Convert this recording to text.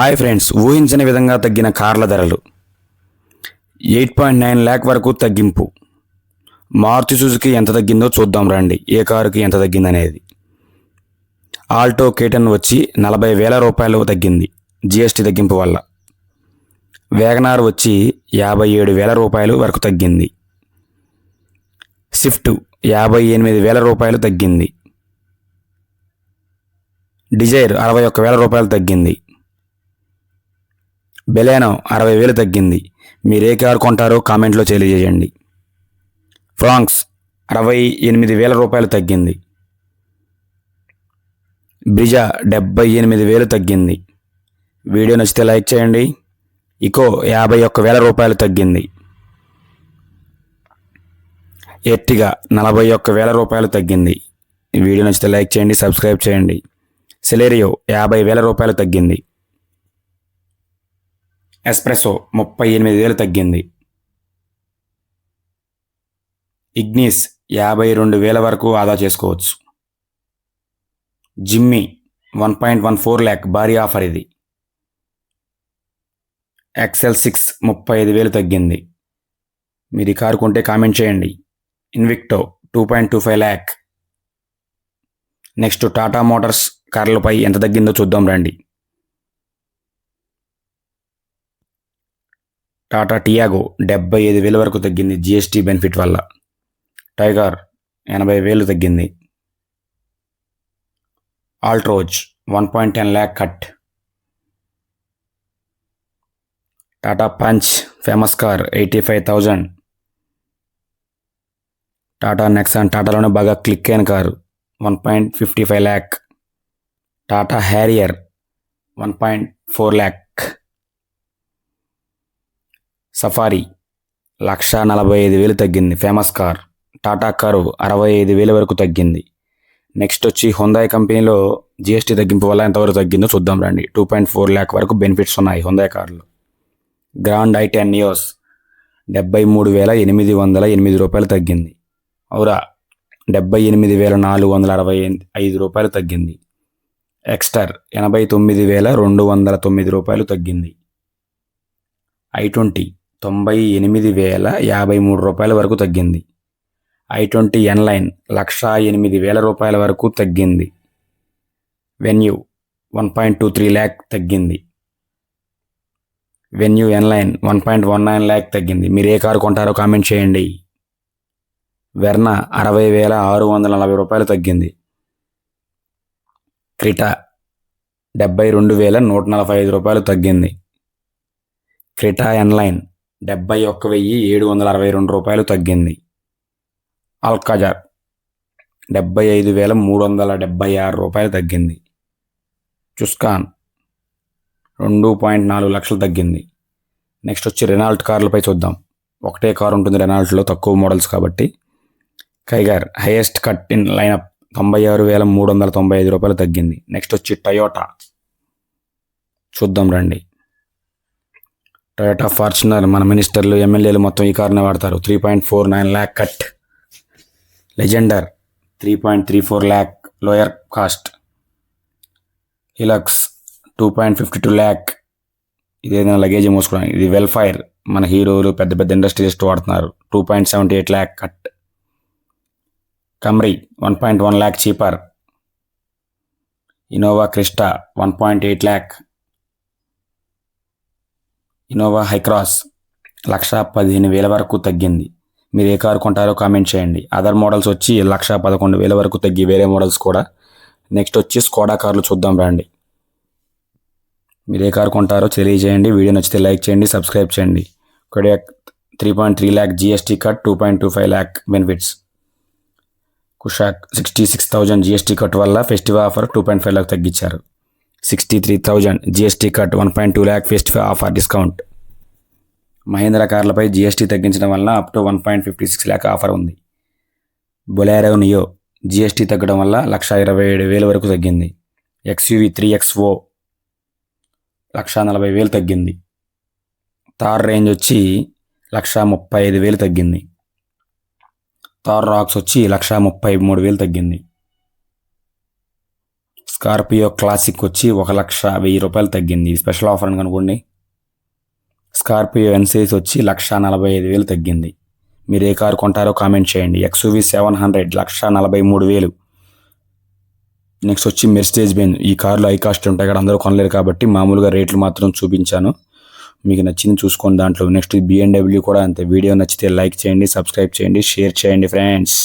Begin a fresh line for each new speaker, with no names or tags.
Hi friends ఊహించిన విధంగా తగ్గిన కార్ల ధరలు. ఎయిట్ పాయింట్ నైన్ ల్యాక్ వరకు తగ్గింపు. మారుతి సుజుకి ఎంత తగ్గిందో చూద్దాం రండి ఏ కారుకి ఎంత తగ్గిందనేది. ఆల్టో కేటన్ వచ్చి నలభై వేల రూపాయలు తగ్గింది జిఎస్టీ తగ్గింపు వల్ల. వేగనార్ వచ్చి యాభై ఏడు వేల రూపాయలు వరకు తగ్గింది. స్విఫ్ట్ యాభై ఎనిమిది వేల రూపాయలు తగ్గింది. డిజైర్ అరవై ఒక్క వేల రూపాయలు తగ్గింది. బెలేనో అరవై వేలు తగ్గింది. మీరు ఏ కారు కొంటారో కామెంట్లో తెలియజేయండి. ఫ్రాంక్స్ అరవై ఎనిమిది వేల రూపాయలు తగ్గింది. బ్రిజా డెబ్బై ఎనిమిది వేలు తగ్గింది. వీడియో నచ్చితే లైక్ చేయండి. ఇకో యాభై ఒక్క వేల రూపాయలు తగ్గింది. ఎర్టిగా నలభై ఒక్క వేల రూపాయలు తగ్గింది. వీడియో నచ్చితే లైక్ చేయండి సబ్స్క్రైబ్ చేయండి. సెలేరియో యాభై వేల రూపాయలు తగ్గింది. ఎస్ప్రెసో ముప్పై ఎనిమిది వేలు తగ్గింది. ఇగ్నిస్ యాభై రెండు వేల వరకు ఆదా చేసుకోవచ్చు. Jimny one point one four lakh భారీ ఆఫర్ ఇది. ఎక్సెల్ సిక్స్ ముప్పై ఐదు వేలు తగ్గింది. మీరు ఈ కారు కొంటే కామెంట్ చేయండి. Invicto two point two five lakh. Next Tata Motors కార్లపై ఎంత తగ్గిందో చూద్దాం రండి. టాటా టియాగో డెబ్బై ఐదు వేల వరకు తగ్గింది జిఎస్టీ బెనిఫిట్ వల్ల. టైగర్ ఎనభై వేలు తగ్గింది. Altroz one point ten lakh cut. Tata Punch famous car eighty five thousand. Tata Nexon టాటాలోనే బాగా క్లిక్ అయిన car one point fifty five lakh Tata Harrier one point four lakh Safari. లక్ష నలభై ఐదు వేలు తగ్గింది. Famous car. టాటా కారు అరవై ఐదు వేల వరకు తగ్గింది. నెక్స్ట్ వచ్చి హుందాయ్ కంపెనీలో జిఎస్టీ తగ్గింపు వల్ల ఎంతవరకు తగ్గిందో చూద్దాం రండి. టూ పాయింట్ ఫోర్ ల్యాక్ వరకు బెనిఫిట్స్ ఉన్నాయి హుందాయ్ కార్లో. Grand i ten years. డెబ్బై మూడు వేల ఎనిమిది వందల ఎనిమిది రూపాయలు తగ్గింది. అవురా డెబ్బై ఎనిమిది వేల నాలుగు వందల అరవై ఐదు రూపాయలు తగ్గింది. ఎక్స్టర్ ఎనభై తొమ్మిది వేల రెండు వందల తొమ్మిది రూపాయలు తగ్గింది. ఐ ట్వంటీ తొంభై ఎనిమిది వేల యాభై మూడు రూపాయల వరకు తగ్గింది. ఐ ట్వంటీ ఎన్ లైన్ లక్ష ఎనిమిది వేల రూపాయల వరకు తగ్గింది. Venue one point two three lakh తగ్గింది. Venue N line one point one nine lakh తగ్గింది. మీరు ఏ కారు కొంటారో కామెంట్ చేయండి. వెర్నా అరవై వేల ఆరు వందల నలభై రూపాయలు తగ్గింది. క్రిటా డెబ్బై రెండు వేల నూట నలభై ఐదు రూపాయలు తగ్గింది. క్రిటా ఎన్లైన్ డెబ్బై ఒక్క వెయ్యి ఏడు వందల అరవై రెండు రూపాయలు తగ్గింది. అల్కాజార్ డెబ్బై ఐదు వేల మూడు వందల డెబ్బై ఆరు రూపాయలు తగ్గింది. చుస్కాన్ రెండు పాయింట్ నాలుగు లక్షలు తగ్గింది. నెక్స్ట్ వచ్చి రెనాల్ట్ కార్లపై చూద్దాం. ఒకటే కారు ఉంటుంది రెనాల్ట్లో తక్కువ మోడల్స్ కాబట్టి. Kiger highest cut in lineup తొంభై ఆరు వేల మూడు వందల తొంభై ఐదు రూపాయలు తగ్గింది. నెక్స్ట్ వచ్చి టయోటా. చూద్దాం రండి. టయోటా ఫార్చునర్ మన మినిస్టర్లు ఎమ్మెల్యేలు మొత్తం ఈ కార్నే వాడతారు. Three point four nine lakh cut Legender three point three four lakh lower cost Hilux two point fifty two lakh ఇదేదైనా luggage మోసుకోవడానికి ఇది వెల్ఫైర్ మన హీరోలు పెద్ద పెద్ద ఇండస్ట్రియలిస్ట్ వాడుతున్నారు. Two point seventy eight lakh cut Camry one point one lakh cheaper Innova Crysta one point eight lakh Innova Hycross లక్ష పదిహేను వేల వరకు తగ్గింది. మీరు ఏ కారు కొంటారో కామెంట్ చేయండి. అదర్ మోడల్స్ వచ్చి లక్ష పదకొండు వేల వరకు తగ్గి వేరే మోడల్స్ కూడా. నెక్స్ట్ వచ్చి స్కోడా కార్లు చూద్దాం రండి. మీరు ఏ కారు కొంటారో తెలియజేయండి. వీడియో నచ్చితే లైక్ చేయండి సబ్స్క్రైబ్ చేయండి. Kodiaq three point three lakh GST cut two point two five lakh benefits. Kushaq sixty six thousand GST cut వల్ల festival offer two point five lakh తగ్గించారు. Sixty three thousand GST cut one point two lakh festival offer discount Mahindra కార్లపై GST తగ్గించడం వల్ల up to one point fifty six lakh offer ఉంది. Bolero neo GST తగ్గడం వల్ల లక్ష ఇరవై ఏడు వేల వరకు తగ్గింది. ఎక్స్యూవి త్రీ ఎక్స్ ఓ లక్ష నలభై వేలు తగ్గింది. తార్ రేంజ్ వచ్చి లక్ష ముప్పై ఐదు వేలు తగ్గింది. తార్ రాక్స్ వచ్చి లక్ష ముప్పై మూడు వేలు తగ్గింది. స్కార్పియో క్లాసిక్ వచ్చి ఒక లక్ష వెయ్యి రూపాయలు తగ్గింది. స్పెషల్ ఆఫర్ అని కనుకోండి స్కార్పియో ఎన్సీస్ వచ్చి లక్ష నలభై ఐదు వేలు తగ్గింది. మీరు ఏ కారు కొంటారో కామెంట్ చేయండి. ఎక్స్యూవీ సెవెన్ హండ్రెడ్ లక్ష నలభై మూడు వేలు. నెక్స్ట్ వచ్చి మెర్సిడేజ్ బెన్ ఈ కార్లు హై కాస్ట్ ఉంటాయి ఇక్కడ అందరూ కొనలేరు కాబట్టి మామూలుగా రేట్లు మాత్రం చూపించాను. మీకు నచ్చింది చూసుకోండి దాంట్లో. నెక్స్ట్ బిఎండబ్ల్యూ కూడా అంతే. వీడియో నచ్చితే లైక్ చేయండి సబ్స్క్రైబ్ చేయండి షేర్ చేయండి ఫ్రెండ్స్.